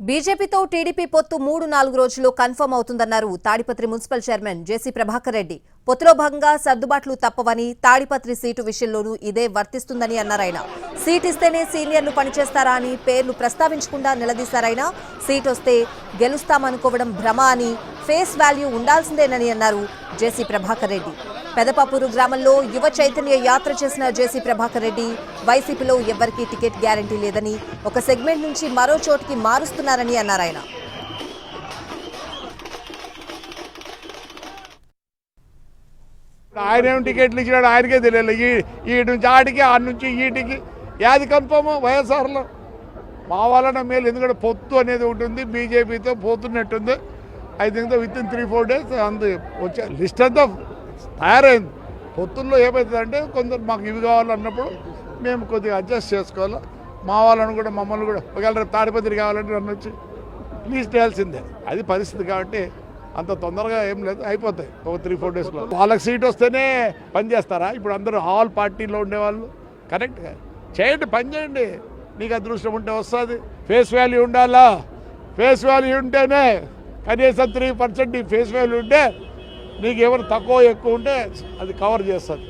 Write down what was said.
బీజేపీతో టీడీపీ పొత్తు మూడు నాలుగు రోజుల్లో confirm అవుతుందన్నారు Tadipatri municipal chairman JC Prabhakar Reddy. పొత్తులో భాగంగా సర్దుబాట్లు తప్పవని తాడిపత్రి సీటు విషయంలోనూ ఇదే వర్తిస్తుందని అన్నారాయన సీట్ ఇస్తేనే సీనియర్లు పనిచేస్తారా అని పేర్లు ప్రస్తావించకుండా నిలదీశారాయన సీట్ వస్తే గెలుస్తామనుకోవడం భ్రమ అని ఫేస్ వాల్యూ ఉండాల్సిందేనని అన్నారు జేసీ ప్రభాకర్ రెడ్డి. పెదపాపూరు గ్రామంలో యువ చైతన్య యాత్ర చేసిన జేసీ ప్రభాకర్ రెడ్డి వైసీపీలో ఎవ్వరికీ టికెట్ గ్యారంటీ లేదని ఒక సెగ్మెంట్ నుంచి మరో చోటికి మారుస్తున్నారని అన్నారాయన ఆయన ఏం టికెట్లు ఇచ్చినాడు ఆయనకే తెలియదు ఈ ఈ నుంచి ఆటికి ఆ నుంచి ఈటికి. యాది కన్ఫర్మ్? వైఎస్ఆర్లో. మా వలన మేలు. ఎందుకంటే పొత్తు అనేది ఉంటుంది బీజేపీతో పోతున్నట్టుంది. I think with in three four days అందు వచ్చే లిస్ట్ అంతా తయారైంది. పొత్తుల్లో ఏమవుతుందంటే కొందరు మాకు ఇవి కావాలన్నప్పుడు మేము కొద్దిగా అడ్జస్ట్ చేసుకోవాలి. మా వాళ్ళని కూడా మమ్మల్ని కూడా. ఒకవేళ రేపు తాడిపత్రి కావాలంటే నన్ను వచ్చి ప్లీజ్ చేయాల్సిందే. అది పరిస్థితి కాబట్టి అంత తొందరగా ఏం లేదు అయిపోతాయి. ఒక త్రీ ఫోర్ డేస్లో వాళ్ళకి సీట్ వస్తేనే పని చేస్తారా? ఇప్పుడు అందరూ ఆల్ పార్టీలో ఉండేవాళ్ళు. కరెక్ట్గా చేయండి పని చేయండి. నీకు అదృష్టం ఉంటే వస్తుంది. ఫేస్ వాల్యూ ఉండాలా? ఫేస్ వాల్యూ ఉంటేనే కనీసం త్రీ పర్సెంట్ నీ ఫేస్ వాల్యూ ఉంటే నీకు ఎవరు తక్కువ ఎక్కువ ఉంటే అది కవర్ చేస్తుంది.